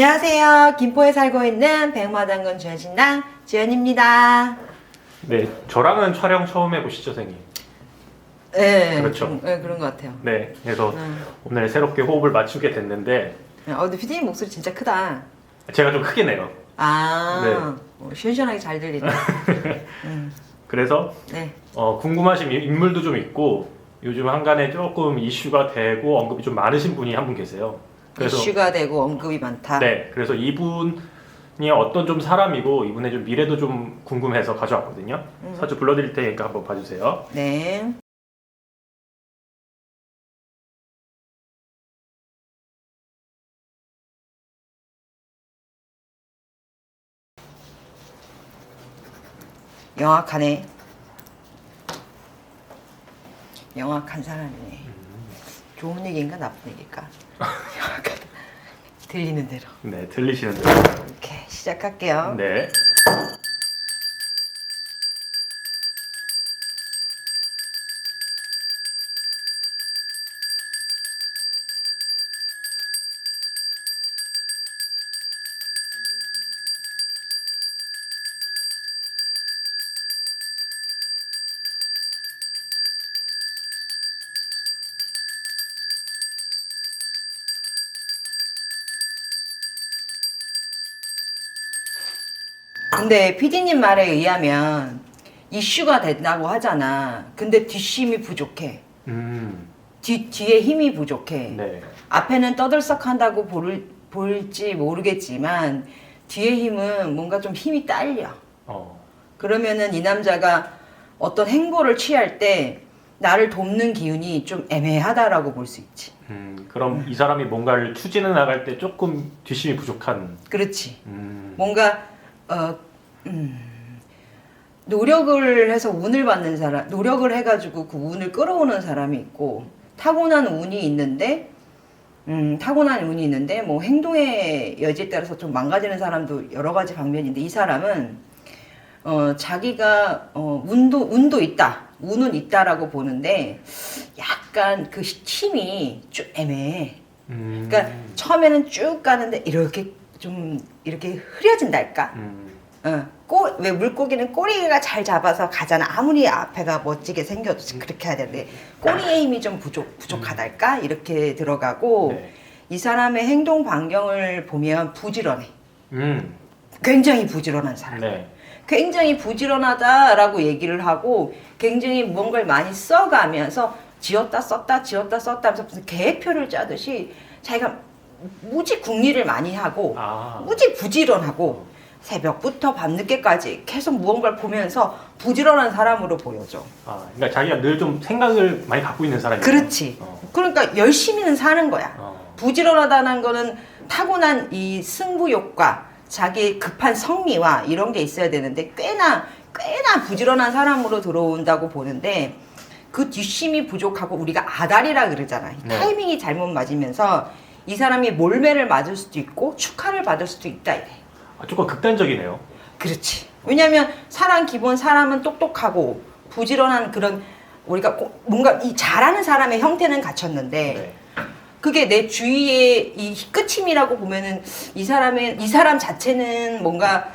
안녕하세요. 김포에 살고 있는 백마장군 주현신당 주현입니다. 네, 저랑은 촬영 처음 해보시죠, 선생님. 네, 그렇죠. 음, 네, 그런 것 같아요. 네, 그래서 음. 오늘 새롭게 호흡을 맞추게 됐는데 어, 근데 피디님 목소리 진짜 크다. 제가 좀 크게 내요. 아, 네. 어, 시원시원하게 잘 들리네. 음, 그래서 네. 어, 궁금하신 인물도 좀 있고 요즘 한간에 조금 이슈가 되고 언급이 좀 많으신 분이 한 분 계세요. 그래서 이슈가 되고 언급이 많다. 네, 그래서 이분이 어떤 좀 사람이고 이분의 좀 미래도 좀 궁금해서 가져왔거든요. 음. 사주 불러드릴 테니까 한번 봐주세요. 네. 영악하네. 영악한 사람이네. 좋은 얘기인가 나쁜 얘기일까? 들리는 대로. 네, 들리시는 대로. 이렇게 시작할게요. 네. 근데 피디님 말에 의하면 이슈가 된다고 하잖아. 근데 뒷심이 부족해. 음, 뒤, 뒤에 힘이 부족해. 네. 앞에는 떠들썩한다고 볼, 볼지 모르겠지만 뒤에 힘은 뭔가 좀 힘이 딸려. 어, 그러면은 이 남자가 어떤 행보를 취할 때 나를 돕는 기운이 좀 애매하다라고 볼 수 있지. 음, 그럼 이 사람이 뭔가를 추진해 나갈 때 조금 뒷심이 부족한. 그렇지. 음, 뭔가 어 음, 노력을 해서 운을 받는 사람, 노력을 해가지고 그 운을 끌어오는 사람이 있고 타고난 운이 있는데 음, 타고난 운이 있는데 뭐 행동의 여지에 따라서 좀 망가지는 사람도 여러 가지 방면인데 이 사람은 어 자기가 어 운도 운도 있다 운은 있다라고 보는데 약간 그 힘이 좀 애매해. 음, 그러니까 처음에는 쭉 가는데 이렇게 좀 이렇게 흐려진달까? 음, 어, 꼬, 왜 물고기는 꼬리가 잘 잡아서 가잖아. 아무리 앞에가 멋지게 생겨도 그렇게 해야 되는데 꼬리의 힘이 좀 부족 부족하달까? 이렇게 들어가고 네. 이 사람의 행동 반경을 보면 부지런해. 음, 굉장히 부지런한 사람. 네. 굉장히 부지런하다라고 얘기를 하고 굉장히 무언가를 많이 써가면서 지었다 썼다 지었다 썼다 하면서 무슨 계획표를 짜듯이 자기가 무지 궁리를 많이 하고 아, 무지 부지런하고 새벽부터 밤늦게까지 계속 무언가를 보면서 부지런한 사람으로 보여져. 아, 그러니까 자기가 늘 좀 생각을 많이 갖고 있는 사람이에요. 그렇지. 어, 그러니까 열심히는 사는 거야. 어, 부지런하다는 거는 타고난 이 승부욕과 자기 급한 성미와 이런 게 있어야 되는데 꽤나 꽤나 부지런한 사람으로 들어온다고 보는데 그 뒷심이 부족하고 우리가 아다리라 그러잖아. 네. 타이밍이 잘못 맞으면서 이 사람이 몰매를 맞을 수도 있고 축하를 받을 수도 있다 이래. 아, 조금 극단적이네요. 그렇지. 왜냐하면 사람 기본 사람은 똑똑하고 부지런한 그런 우리가 꼭 뭔가 이 잘하는 사람의 형태는 갖췄는데 네. 그게 내 주위의 이 끝임이라고 보면은 이 사람의 이 사람 자체는 뭔가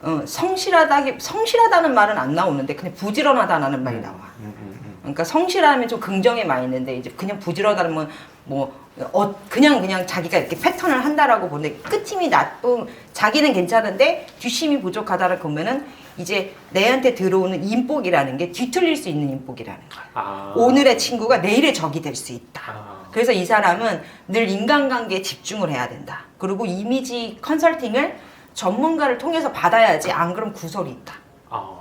어, 성실하다 성실하다는 말은 안 나오는데 그냥 부지런하다라는 말이 나와. 음, 음, 음. 그러니까 성실하면 좀 긍정에 많이 있는데 이제 그냥 부지런하다면 뭐 어, 그냥 그냥 자기가 이렇게 패턴을 한다라고 보는데 끝임이 나쁜 자기는 괜찮은데 뒷심이 부족하다라고 보면은 이제 내한테 들어오는 인복이라는 게 뒤틀릴 수 있는 인복이라는 거야. 아, 오늘의 친구가 내일의 적이 될 수 있다. 아, 그래서 이 사람은 늘 인간관계에 집중을 해야 된다. 그리고 이미지 컨설팅을 전문가를 통해서 받아야지 안 그럼 구설이 있다.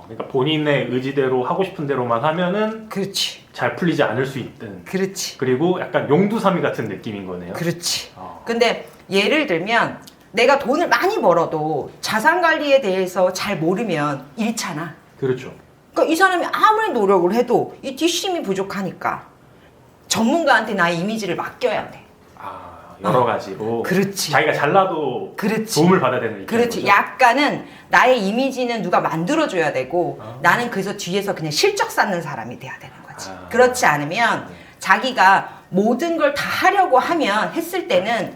아, 그러니까 본인의 의지대로 하고 싶은 대로만 하면은 그렇지. 잘 풀리지 않을 수 있든 그렇지. 그리고 약간 용두사미 같은 느낌인 거네요. 그렇지. 아, 근데 예를 들면 내가 돈을 많이 벌어도 자산 관리에 대해서 잘 모르면 잃잖아. 그렇죠. 그러니까 이 사람이 아무리 노력을 해도 이 뒷심이 부족하니까 전문가한테 나의 이미지를 맡겨야 돼. 아, 여러 가지로 그렇지. 자기가 잘나도 그렇지. 도움을 받아야 되는 입장인 그렇지. 거죠? 약간은 나의 이미지는 누가 만들어줘야 되고 아. 나는 그래서 뒤에서 그냥 실적 쌓는 사람이 돼야 되는 거지. 아. 그렇지 않으면 네. 자기가 모든 걸 다 하려고 하면 했을 때는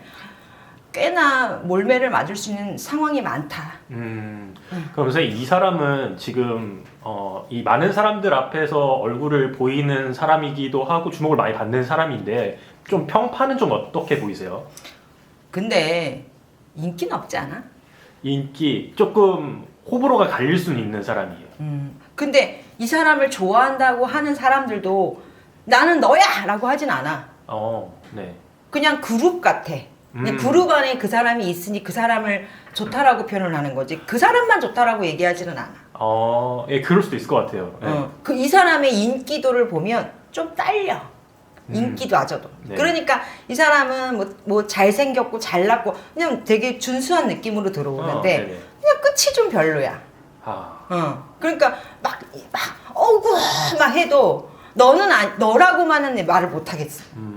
꽤나 몰매를 맞을 수 있는 상황이 많다. 음, 그럼 선생님 이 사람은 지금 어, 이 많은 사람들 앞에서 얼굴을 보이는 사람이기도 하고 주목을 많이 받는 사람인데 좀 평판은 좀 어떻게 보이세요? 근데 인기는 없지 않아? 인기 조금 호불호가 갈릴 수는 있는 사람이에요. 음. 근데 이 사람을 좋아한다고 하는 사람들도 나는 너야! 라고 하진 않아. 어, 네. 그냥 그룹 같아. 음. 그룹 안에 그 사람이 있으니 그 사람을 좋다라고 표현을 하는 거지. 그 사람만 좋다라고 얘기하지는 않아. 어, 예, 그럴 수도 있을 것 같아요. 네. 어, 그 이 사람의 인기도를 보면 좀 딸려. 음. 인기도마저도. 네. 그러니까 이 사람은 뭐, 뭐 잘생겼고 잘났고 그냥 되게 준수한 느낌으로 들어오는데 어. 그냥 끝이 좀 별로야. 아, 어. 그러니까 막, 막, 어구, 막 해도 너는 아, 너라고만은 말을 못 하겠어. 음,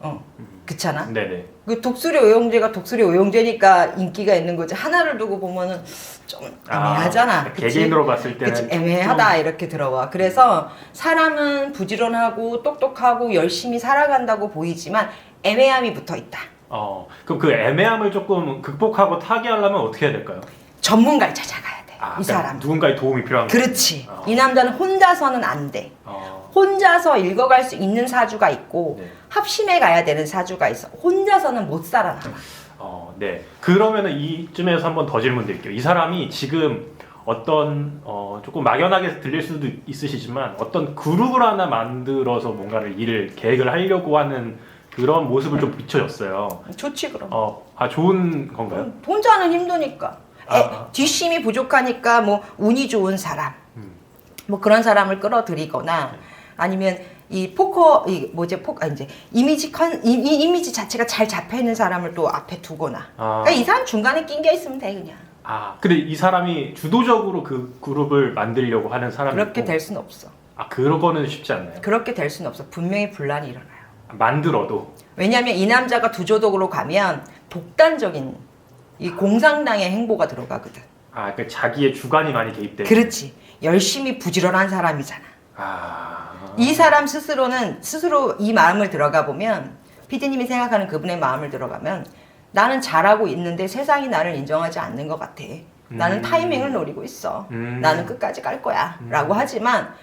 어. 그렇잖아? 네네. 그 독수리 오용제가 독수리 오용제니까 인기가 있는 거지. 하나를 두고 보면은 좀 애매하잖아. 아, 그치? 개개인으로 봤을 때는 그치? 애매하다 이렇게 들어와. 그래서 사람은 부지런하고 똑똑하고 열심히 살아간다고 보이지만 애매함이 붙어 있다. 어, 그럼 그 애매함을 조금 극복하고 타개하려면 어떻게 해야 될까요? 전문가를 찾아가야 돼. 아, 이 그러니까 사람. 누군가의 도움이 필요한 거예요. 그렇지. 어. 이 남자는 혼자서는 안 돼. 어, 혼자서 읽어갈 수 있는 사주가 있고 네. 합심해 가야 되는 사주가 있어. 혼자서는 못 살아남아. 어, 네. 그러면은 이쯤에서 한번 더 질문 드릴게요. 이 사람이 지금 어떤 어, 조금 막연하게 들릴 수도 있으시지만 어떤 그룹을 하나 만들어서 뭔가를 일을 계획을 하려고 하는 그런 모습을 좀 비춰줬어요. 좋지 그럼. 어, 아 좋은 건가요? 혼자는 힘드니까. 애- 아. 뒷심이 부족하니까 뭐 운이 좋은 사람, 음. 뭐 그런 사람을 끌어들이거나 아니면 이 포커 이 뭐지 포 아, 이제 이미지 컨 이, 이 이미지 자체가 잘 잡혀 있는 사람을 또 앞에 두거나. 아, 그러니까 이 사람 중간에 낑겨 있으면 돼 그냥. 아, 근데 이 사람이 주도적으로 그 그룹을 만들려고 하는 사람이 그렇게 될 수는 없어. 아 그런 거는 쉽지 않나요? 그렇게 될 수는 없어. 분명히 분란이 일어나요. 만들어도 왜냐하면 이 남자가 두조독으로 가면 독단적인 이 공상당의 행보가 들어가거든. 아, 그러니까 자기의 주관이 많이 개입돼. 그렇지. 열심히 부지런한 사람이잖아. 아, 이 사람 스스로는 스스로 이 마음을 들어가 보면 피디님이 생각하는 그분의 마음을 들어가면 나는 잘하고 있는데 세상이 나를 인정하지 않는 것 같아. 나는 음. 타이밍을 노리고 있어. 음. 나는 끝까지 갈 거야. 음. 라고 하지만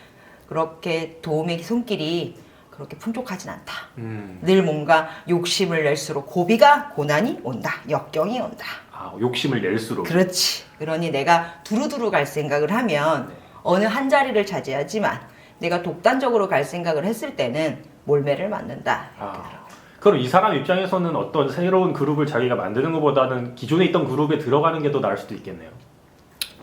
그렇게 도움의 손길이 그렇게 풍족하진 않다. 음, 늘 뭔가 욕심을 낼수록 고비가 고난이 온다. 역경이 온다. 아, 욕심을 낼수록. 그렇지. 그러니 내가 두루두루 갈 생각을 하면 네. 어느 한 자리를 차지하지만 내가 독단적으로 갈 생각을 했을 때는 몰매를 맞는다. 아, 그럼 이 사람 입장에서는 어떤 새로운 그룹을 자기가 만드는 것보다는 기존에 있던 그룹에 들어가는 게 더 나을 수도 있겠네요.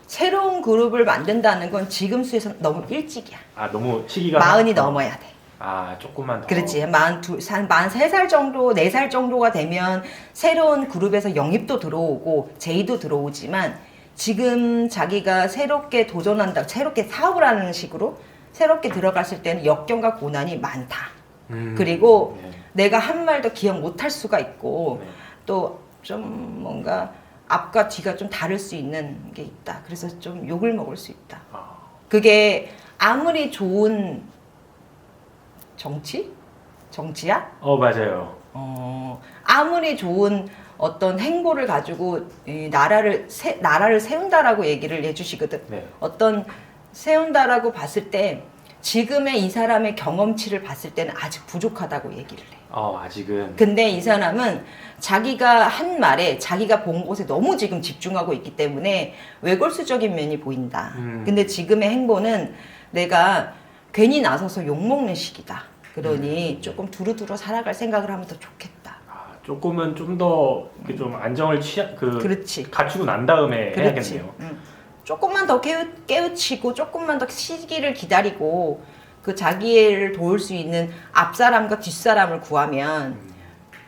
새로운 그룹을 만든다는 건 지금 수에서 너무 일찍이야. 아, 너무 시기가 마흔이 상- 넘어야 돼. 아, 조금만 더. 그렇지. 만 두, 산, 만세 살 정도, 네 살 정도가 되면 새로운 그룹에서 영입도 들어오고 제의도 들어오지만 지금 자기가 새롭게 도전한다, 새롭게 사업을 하는 식으로 새롭게 들어갔을 때는 역경과 고난이 많다. 음, 그리고 네. 내가 한 말도 기억 못할 수가 있고 네. 또좀 뭔가 앞과 뒤가 좀 다를 수 있는 게 있다. 그래서 좀 욕을 먹을 수 있다. 아, 그게 아무리 좋은 정치? 정치야? 어, 맞아요. 어, 아무리 좋은 어떤 행보를 가지고 이 나라를 세, 나라를 세운다라고 얘기를 해주시거든. 네. 어떤 세운다라고 봤을 때 지금의 이 사람의 경험치를 봤을 때는 아직 부족하다고 얘기를 해. 어, 아직은. 근데 이 사람은 자기가 한 말에 자기가 본 곳에 너무 지금 집중하고 있기 때문에 외골수적인 면이 보인다. 음. 근데 지금의 행보는 내가 괜히 나서서 욕먹는 시기다. 그러니 음. 조금 두루두루 살아갈 생각을 하면 더 좋겠다. 아, 조금은 좀 더 좀 안정을 취하, 그, 그렇지. 갖추고 난 다음에 그렇지. 해야겠네요. 응. 조금만 더 깨우, 깨우치고 조금만 더 시기를 기다리고 그 자기를 도울 수 있는 앞사람과 뒷사람을 구하면 음,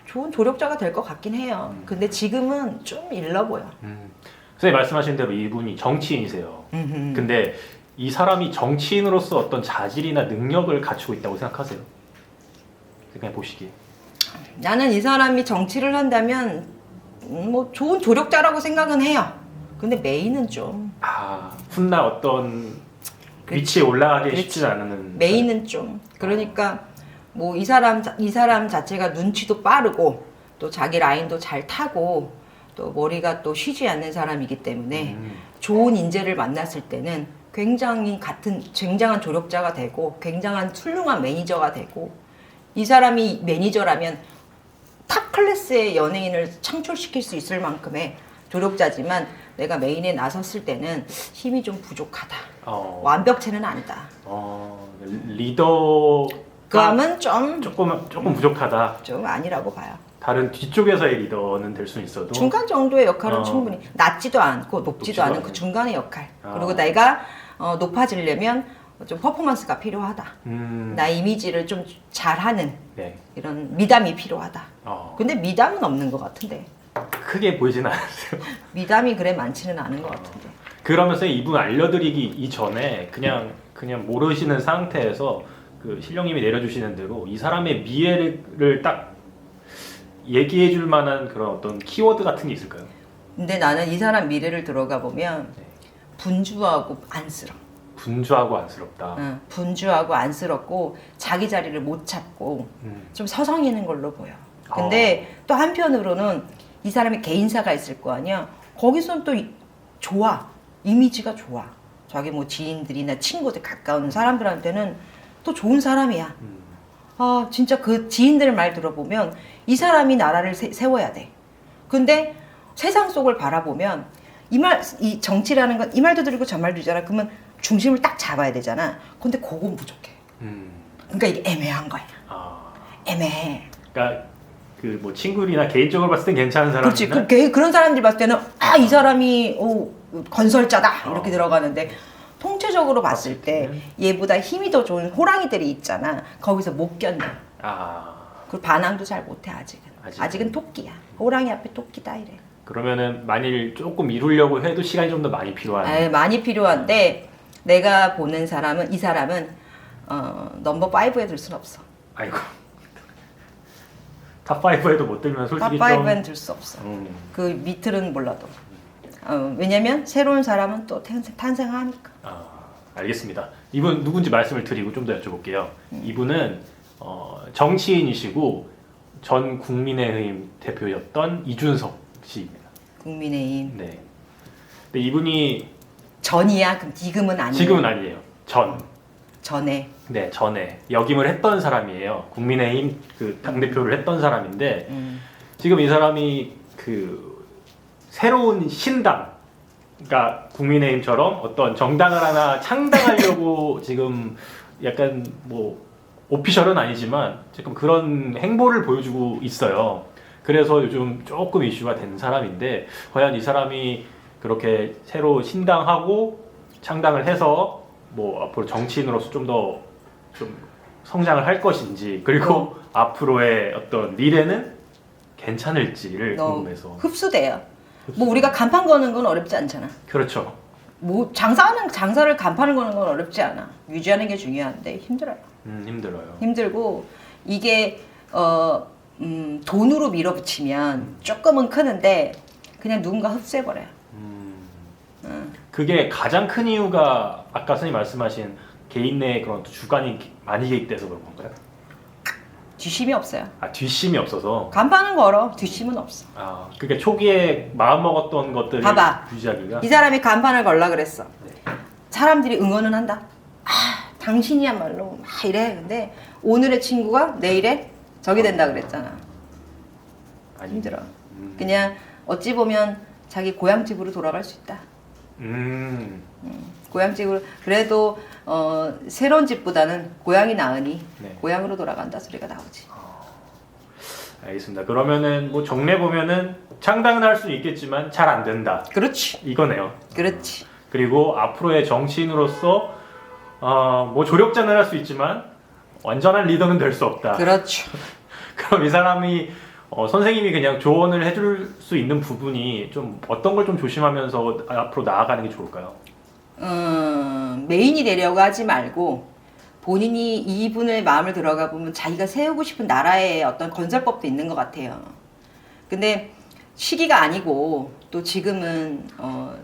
좋은 조력자가 될 것 같긴 해요. 근데 지금은 좀 일러 보여. 음. 선생님 말씀하신 대로 이분이 정치인이세요. 음흠. 근데 이 사람이 정치인으로서 어떤 자질이나 능력을 갖추고 있다고 생각하세요? 그냥 보시기에. 나는 이 사람이 정치를 한다면 음, 뭐 좋은 조력자라고 생각은 해요. 근데 메인은 좀 아, 훗날 어떤 그렇지. 위치에 올라가기 그렇지. 쉽지 않은 메인은 좀 그러니까 뭐 이 사람 자- 이 사람 자체가 눈치도 빠르고 또 자기 라인도 잘 타고 또 머리가 또 쉬지 않는 사람이기 때문에 음. 좋은 인재를 만났을 때는 굉장히 같은 굉장한 조력자가 되고 굉장한 훌륭한 매니저가 되고 이 사람이 매니저라면 탑 클래스의 연예인을 창출시킬 수 있을 만큼의 조력자지만 내가 메인에 나섰을 때는 힘이 좀 부족하다. 어, 완벽체는 아니다. 어, 리더 그 함은 좀, 조금 조금 부족하다. 좀 아니라고 봐요. 다른 뒤쪽에서의 리더는 될 수 있어도 중간 정도의 역할은 어. 충분히 낮지도 않고 높지도, 높지도 않은 않은. 그 중간의 역할. 아. 그리고 내가 어, 높아지려면 좀 퍼포먼스가 필요하다. 음, 나의 이미지를 좀 잘하는 네. 이런 미담이 필요하다. 어, 근데 미담은 없는 것 같은데. 크게 보이진 않았어요. 미담이 그래 많지는 않은 것 같은데. 그러면서 이분 알려드리기 이전에 그냥 그냥 모르시는 상태에서 그 신령님이 내려주시는 대로 이 사람의 미래를 딱 얘기해줄 만한 그런 어떤 키워드 같은 게 있을까요? 근데 나는 이 사람 미래를 들어가 보면 네. 분주하고 안쓰러워. 분주하고 안쓰럽다. 응, 분주하고 안쓰럽고 자기 자리를 못 찾고 음, 좀 서성이는 걸로 보여. 근데 또 한편으로는 이 사람의 개인사가 있을 거 아니야. 거기선 또 이- 좋아. 이미지가 좋아. 자기 뭐 지인들이나 친구들 가까운 사람들한테는 또 좋은 사람이야. 음, 아, 진짜 그 지인들 말 들어보면 이 사람이 나라를 세, 세워야 돼. 근데 세상 속을 바라보면 이 말, 이 정치라는 건 이 말도 들고 저 말도 있잖아. 그러면 중심을 딱 잡아야 되잖아. 근데 그건 부족해. 음, 그러니까 이게 애매한 거야. 아, 애매해. 그러니까 그 뭐 친구나 개인적으로 봤을 땐 괜찮은 그렇지. 사람이나 그, 그, 그런 사람들이 봤을 때는 아, 이 사람이 오, 건설자다. 이렇게 어. 들어가는데 통체적으로 봤을 때 얘보다 힘이 더 좋은 호랑이들이 있잖아. 거기서 못 견뎌. 아그 반항도 잘 못해 아직은. 아직은. 아직은 토끼야. 호랑이 앞에 토끼다 이래. 그러면은 만일 조금 이루려고 해도 시간이 좀 더 많이 필요한. 에, 많이 필요한데 내가 보는 사람은 이 사람은 어, 넘버 5에 들 순 없어. 아이고 탑 5에도 못 들면 탑 솔직히 5에는 들수 없어. 좀. 음, 그 밑을은 몰라도. 어, 왜냐면 새로운 사람은 또 탄생, 탄생 하니까. 아, 알겠습니다. 이분 누군지 말씀을 드리고 좀 더 여쭤볼게요. 이분은 어, 정치인이시고 전 국민의힘 대표였던 이준석 씨입니다. 국민의힘 네. 근데 이분이 전이야. 그럼 지금은 아니에요. 지금은 아니에요. 전. 전에. 네, 전에 역임을 했던 사람이에요. 국민의힘 그 당대표를 했던 사람인데 음. 지금 이 사람이 그 새로운 신당 그러니까 국민의힘처럼 어떤 정당을 하나 창당하려고 지금 약간 뭐 오피셜은 아니지만 지금 그런 행보를 보여주고 있어요. 그래서 요즘 조금 이슈가 된 사람인데 과연 이 사람이 그렇게 새로 신당하고 창당을 해서 뭐 앞으로 정치인으로서 좀 더 좀 성장을 할 것인지 그리고 앞으로의 어떤 미래는 괜찮을지를 너 궁금해서 흡수돼요. 뭐 우리가 간판 거는 건 어렵지 않잖아. 그렇죠. 뭐 장사하는 장사를 간판을 거는 건 어렵지 않아. 유지하는 게 중요한데 힘들어요. 음, 힘들어요. 힘들고 이게 어 음, 돈으로 밀어붙이면 조금은 크는데 그냥 누군가 흡수해 버려요. 음, 음. 그게 가장 큰 이유가 아까 선생님 말씀하신 개인 내의 그런 주관이 많이 개입돼서 그런 건가요? 뒷심이 없어요. 아 뒷심이 없어서 간판은 걸어. 뒷심은 없어. 아 그러니까 초기에 마음 먹었던 것들을 봐봐. 유지하기가 이 사람이 간판을 걸라 그랬어. 사람들이 응원은 한다. 아, 당신이야말로 막 이래. 근데 오늘의 친구가 내일에 적이 된다 그랬잖아. 아니, 힘들어. 음, 그냥 어찌 보면 자기 고향집으로 돌아갈 수 있다. 음, 고향집으로 그래도 어, 새로운 집보다는 고향이 나으니 네. 고향으로 돌아간다 소리가 나오지. 알겠습니다. 그러면은 뭐 정례 보면은 창당은 할 수 있겠지만 잘 안 된다. 그렇지. 이거네요. 그렇지. 그리고 앞으로의 정치인으로서 어, 뭐 조력자는 할 수 있지만 완전한 리더는 될 수 없다. 그렇죠. 그럼 이 사람이 어, 선생님이 그냥 조언을 해줄 수 있는 부분이 좀 어떤 걸 좀 조심하면서 앞으로 나아가는 게 좋을까요? 음, 메인이 되려고 하지 말고 본인이 이분의 마음을 들어가 보면 자기가 세우고 싶은 나라의 어떤 건설법도 있는 것 같아요. 근데 시기가 아니고 또 지금은 어,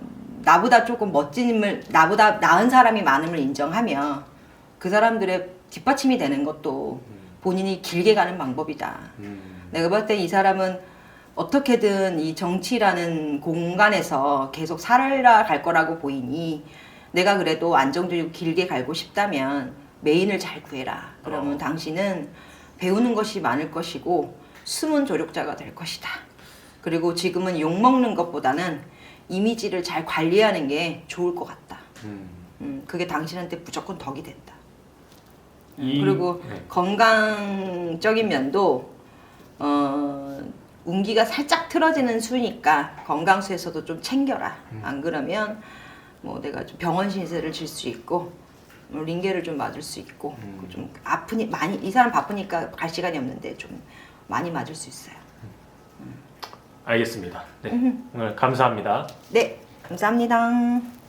나보다 조금 멋진 인물, 나보다 나은 사람이 많음을 인정하며 그 사람들의 뒷받침이 되는 것도 본인이 길게 가는 방법이다. 음, 내가 봤을 때 이 사람은 어떻게든 이 정치라는 공간에서 계속 살아갈 거라고 보이니 내가 그래도 안정적이고 길게 갈고 싶다면 메인을 잘 구해라. 그러면 어. 당신은 배우는 것이 많을 것이고 숨은 조력자가 될 것이다. 그리고 지금은 욕 먹는 것보다는 이미지를 잘 관리하는 게 좋을 것 같다. 음. 음, 그게 당신한테 무조건 덕이 된다. 음, 이- 그리고 네. 건강적인 면도 어, 운기가 살짝 틀어지는 수니까 건강수에서도 좀 챙겨라. 음. 안 그러면 뭐 내가 좀 병원 신세를 질 수 있고 뭐 링게를 좀 맞을 수 있고 음. 좀 아프니 많이 이 사람 바쁘니까 갈 시간이 없는데 좀 많이 맞을 수 있어요. 알겠습니다. 네. 오늘 감사합니다. 네, 감사합니다.